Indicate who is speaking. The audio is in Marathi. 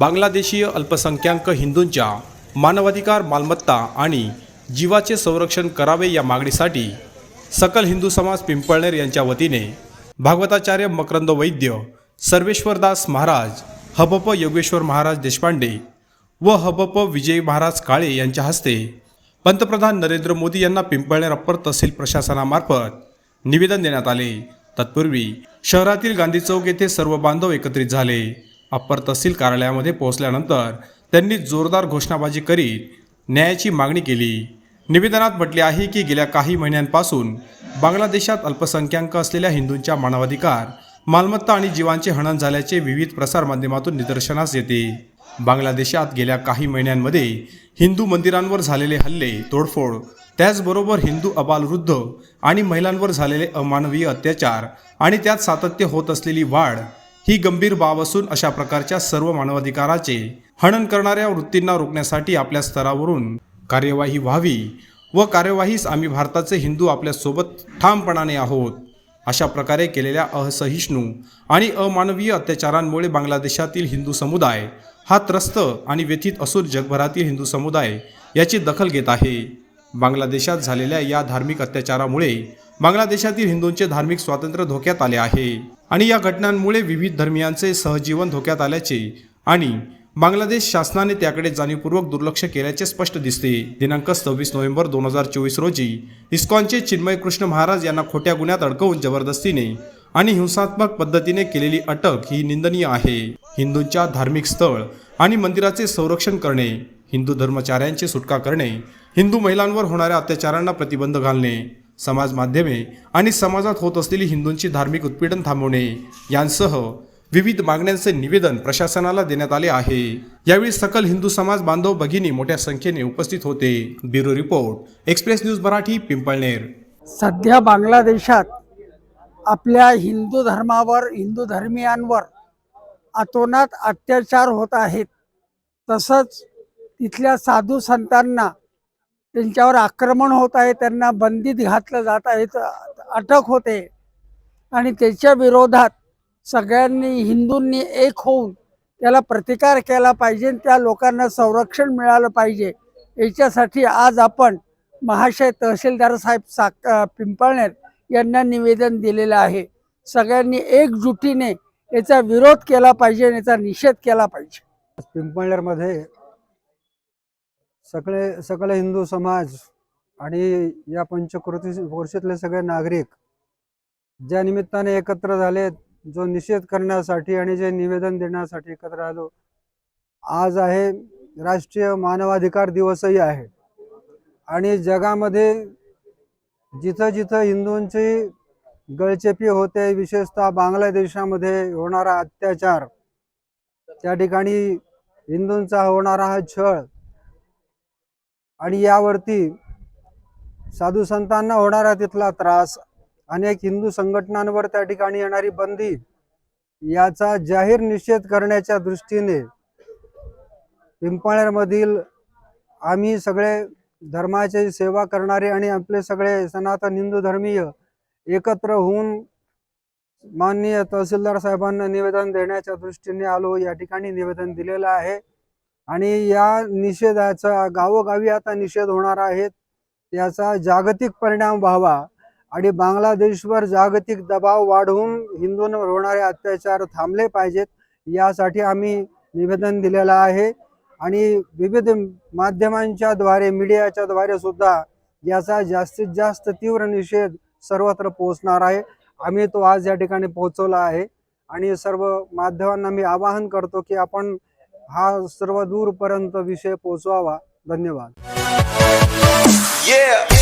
Speaker 1: बांगलादेशीय अल्पसंख्याक हिंदूंच्या मानवाधिकार मालमत्ता आणि जीवाचे संरक्षण करावे या मागणीसाठी सकल हिंदू समाज पिंपळनेर यांच्या वतीने भागवताचार्य मकरंद वैद्य सर्वेश्वरदास महाराज हबप योगेश्वर महाराज देशपांडे व हबप विजय महाराज काळे यांच्या हस्ते पंतप्रधान नरेंद्र मोदी यांना पिंपळनेर अप्पर तहसील प्रशासनामार्फत निवेदन देण्यात आले. तत्पूर्वी शहरातील गांधी चौक येथे सर्व बांधव एकत्रित झाले. अप्पर तहसील कार्यालयामध्ये पोहोचल्यानंतर त्यांनी जोरदार घोषणाबाजी करीत न्यायाची मागणी केली. निवेदनात म्हटले आहे की गेल्या काही महिन्यांपासून बांगलादेशात अल्पसंख्याक असलेल्या हिंदूंच्या मानवाधिकार मालमत्ता आणि जीवांचे हनन झाल्याचे विविध प्रसारमाध्यमातून निदर्शनास येते. बांगलादेशात गेल्या काही महिन्यांमध्ये हिंदू मंदिरांवर झालेले हल्ले तोडफोड त्याचबरोबर हिंदू अबालवृद्ध आणि महिलांवर झालेले अमानवीय अत्याचार आणि त्यात सातत्य होत असलेली वाढ ही गंभीर बाब असून अशा प्रकारच्या सर्व मानवाधिकाराचे हनन करणाऱ्या वृत्तींना रोखण्यासाठी आपल्या स्तरावरून कार्यवाही व्हावी व कार्यवाहीस आम्ही भारताचे हिंदू आपल्यासोबत ठामपणाने आहोत. अशा प्रकारे केलेल्या असहिष्णू आणि अमानवीय अत्याचारांमुळे बांगलादेशातील हिंदू समुदाय हा त्रस्त आणि व्यथित असून जगभरातील हिंदू समुदाय याची दखल घेत आहे. बांगलादेशात झालेल्या या धार्मिक अत्याचारामुळे बांगलादेशातील हिंदूंचे धार्मिक स्वातंत्र्य धोक्यात आले आहे. आणि या घटनांमुळे विविध धर्मियांचे सहजीवन धोक्यात आल्याचे आणि बांगलादेश शासनाने त्याकडे जाणीवपूर्वक दुर्लक्ष केल्याचे स्पष्ट दिसते. दिनांक सव्वीस नोव्हेंबर दोन हजार चोवीस रोजी इस्कॉनचे चिन्मय कृष्ण महाराज यांना खोट्या गुन्ह्यात अडकवून जबरदस्तीने आणि हिंसात्मक पद्धतीने केलेली अटक ही निंदनीय आहे. हिंदूंच्या धार्मिक स्थळ आणि मंदिराचे संरक्षण करणे हिंदू धर्मचाऱ्यांची सुटका करणे हिंदू महिलांवर होणाऱ्या अत्याचारांना प्रतिबंध घालणे समाज माध्यमे आणि समाजात होत असलेली हिंदूंची धार्मिक उत्पीडन थांबवणे यांसह विविध मागण्यांचे निवेदन प्रशासनाला देण्यात आले आहे. यावेळी सकल हिंदू समाज बांधव भगिनी मोठ्या संख्येने उपस्थित होते. Bureau report express news Marathi Pimpalner.
Speaker 2: सध्या बांगलादेशात आपल्या हिंदू धर्मावर हिंदू धर्मियांवर अतोनात अत्याचार होत आहेत. तसंच तिथल्या साधू संतांना त्यांच्यावर आक्रमण होत आहे त्यांना बंदीत घातलं जात आहे अटक होते. आणि त्याच्या विरोधात सगळ्यांनी हिंदूंनी एक होऊन त्याला प्रतिकार केला पाहिजे त्या लोकांना संरक्षण मिळालं पाहिजे. याच्यासाठी आज आपण महाशय तहसीलदार साहेब साक पिंपळनेर यांना निवेदन दिलेलं आहे. सगळ्यांनी एकजुटीने याचा विरोध केला पाहिजे आणि याचा निषेध केला पाहिजे.
Speaker 3: पिंपळनेरमध्ये सगळे सगळे हिंदू समाज आणि या पंचकृती वर्षातले सगळे नागरिक ज्या निमित्ताने एकत्र झाले जो निषेध करण्यासाठी आणि जे निवेदन देण्यासाठी एकत्र आलो. आज आहे राष्ट्रीय मानवाधिकार दिवसही आहे. आणि जगामध्ये जिथं जिथं हिंदूंची गळचेपी होते विशेषतः बांगलादेशामध्ये होणारा अत्याचार त्या ठिकाणी हिंदूंचा होणारा हा छळ आणि यावरती साधू संतांना होणारा तिथला त्रास अनेक हिंदू संघटनांवर त्या ठिकाणी येणारी बंदी याचा जाहीर निषेध करण्याच्या दृष्टीने पिंपळेरमधील आम्ही सगळे धर्माची सेवा करणारे आणि आपले सगळे सनातन हिंदू धर्मीय एकत्र होऊन माननीय तहसीलदार साहेबांना निवेदन देण्याच्या दृष्टीने आलो या ठिकाणी निवेदन दिलेलं आहे. आणि या निषेधाचा गावोगावी आता निषेध होणार आहे याचा जागतिक परिणाम व्हावा आणि बांगलादेशवर जागतिक दबाव वाढवून हिंदूंवर होणारे अत्याचार थांबले पाहिजेत यासाठी आम्ही निवेदन दिलेलं आहे. आणि विविध माध्यमांच्या द्वारे मीडियाच्या द्वारे सुद्धा याचा जास्तीत जास्त तीव्र निषेध सर्वत्र पोहोचणार आहे. आम्ही तो आज या ठिकाणी पोहोचवला आहे. आणि सर्व माध्यमांना मी आवाहन करतो की आपण हा सर्व दूरपर्यंत विषय पोचवावा धन्यवाद yeah.